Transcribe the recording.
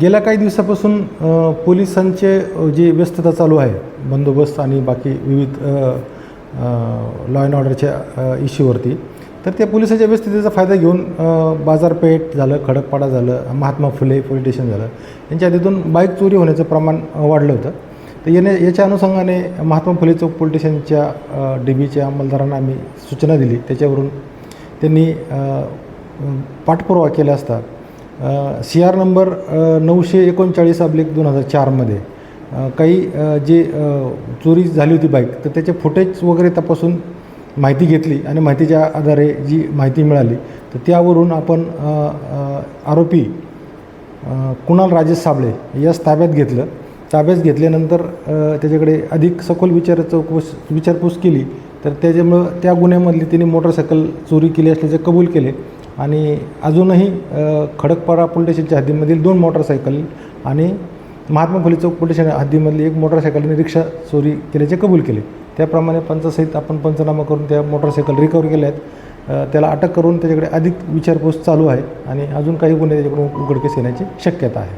गेल्या काही दिवसापासून पोलिसांचे जी व्यस्तता चालू आहे बंदोबस्त आणि बाकी विविध लॉ अँड ऑर्डरच्या इश्यूवरती तर त्या पोलिसांच्या व्यस्ततेचा फायदा घेऊन बाजारपेठ झालं खडकपाडा झालं महात्मा फुले पोलीस स्टेशन झालं यांच्या आधीतून बाईक चोरी होण्याचं प्रमाण वाढलं होतं. तर याने याच्या अनुषंगाने महात्मा फुले चौक पोलीस स्टेशनच्या डी बीच्या अंमलदारांना आम्ही सूचना दिली. त्याच्यावरून त्यांनी पाठपुरावा केला असता सी आर नंबर नऊशे एकोणचाळीस अब्लिक दोन हजार चारमध्ये काही जे चोरी झाली होती बाईक तर त्याचे फुटेज वगैरे तपासून माहिती घेतली आणि माहितीच्या आधारे जी माहिती मिळाली तर त्यावरून आपण आरोपी कुणाल राजेश साबळे यास ताब्यात घेतलं. ताब्यात घेतल्यानंतर त्याच्याकडे अधिक सखोल विचार चौकस विचारपूस केली. तर त्याच्यामुळं त्या गुन्ह्यामधली तिने मोटरसायकल चोरी केली असल्याचे कबूल केले. आणि अजूनही खडकपाडा पोलीस स्टेशनच्या हद्दीमधील दोन मोटरसायकल आणि महात्मा फुले चौक पोलीस स्टेशन हद्दीमधली एक मोटरसायकलने रिक्षा चोरी केल्याचे कबूल केले. त्याप्रमाणे पंचासहित आपण पंचनामा करून त्या मोटरसायकल रिकवर केल्या आहेत त्याला अटक करून त्याच्याकडे अधिक विचारपूस चालू आहे आणि अजून काही गुन्हे त्याच्याकडून उघडकीस येण्याची शक्यता आहे.